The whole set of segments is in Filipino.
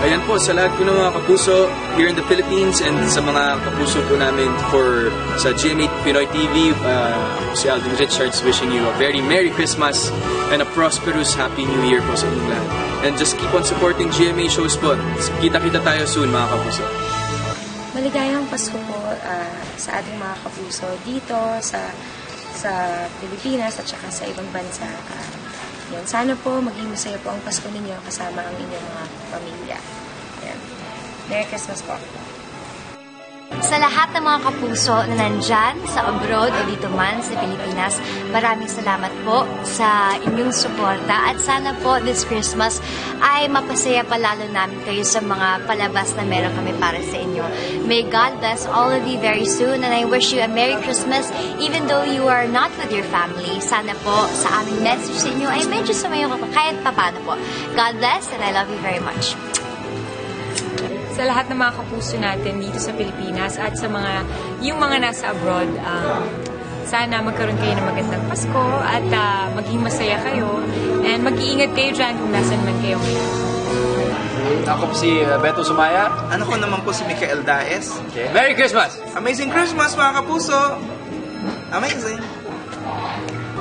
ayan po, sa lahat po ng mga kapuso here in the Philippines and sa mga kapuso po namin for sa GMA Pinoy TV, uh, ako si Alvin Richards wishing you a very Merry Christmas and a prosperous Happy New Year po sa inyong lahat. And just keep on supporting GMA shows po. Kita-kita tayo soon mga kapuso. Maligayang Pasko po ah, sa ating mga kapuso dito sa sa Pilipinas at saka sa ibang bansa. Ah, yan. Sana po maging masaya po ang Pasko ninyo kasama ang inyong mga pamilya. Yan. Merry Christmas po. Sa lahat ng mga kapuso na nandyan, sa abroad o dito man sa Pilipinas, maraming salamat po sa inyong suporta at sana po this Christmas ay mapasaya palalo namin kayo sa mga palabas na meron kami para sa inyo. May God bless all of you very soon and I wish you a Merry Christmas even though you are not with your family. Sana po sa aming message sa inyo ay medyo sumayo ka kahit papano po. God bless and I love you very much. Sa lahat ng mga kapuso natin dito sa Pilipinas at sa mga yung mga nasa abroad. Um, sana magkaroon kayo ng magandang Pasko at ah, maging masaya kayo and mag-iingat kayo dyan kung nasan man kayo ngayon. Ako po si uh, Beto Sumaya. Ano ko naman po si Mikael Daes. Merry Christmas! Amazing Christmas mga kapuso! Amazing!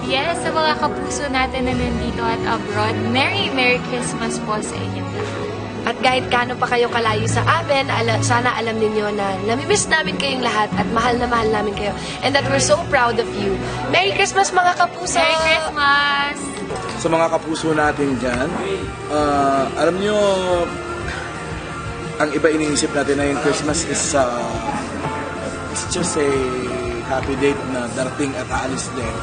Yes, sa mga kapuso natin na nandito at abroad, Merry Merry Christmas po sa inyo. At kahit kano pa kayo kalayo sa amin, ala, sana alam ninyo na namimiss namin kayong lahat at mahal na mahal namin kayo. And that we're so proud of you. Merry Christmas mga kapuso! Merry Christmas! sa mga kapuso natin dyan. Ah, alam nyo, ang iba iniisip natin na yung Christmas is uh, it's just a happy date na darating at aalis din.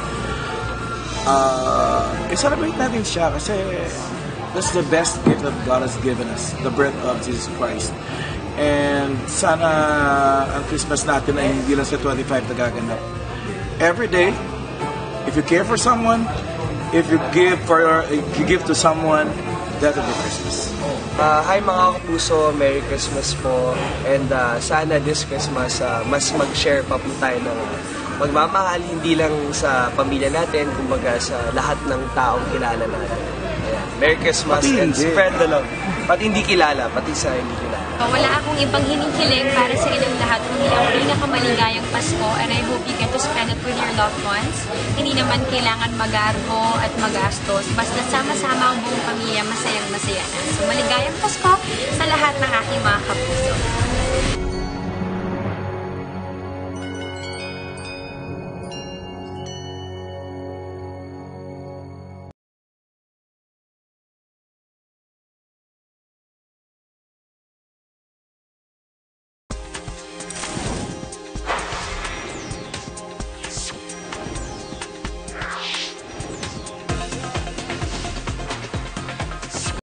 Uh, i-celebrate natin siya kasi that's the best gift that God has given us, the birth of Jesus Christ. And sana ang Christmas natin ay hindi lang sa 25 nagaganap. Every day, if you care for someone, if you give for if you give to someone, that will be Christmas. Ah, hi mga kapuso, Merry Christmas po. And ah, sana this Christmas ah, mas mag-share pa po tayo ng magmamahal hindi lang sa pamilya natin, kumbaga sa lahat ng taong kilala natin. Merry Christmas Pati and hindi. spread the love. Pati hindi kilala, pati sa hindi kilala. Wala akong ibang hinihiling para sa inyong lahat kundi ang pinakamaligayang Pasko and I hope you get to spend it with your loved ones. Hindi naman kailangan magarbo at magastos. Basta sama-sama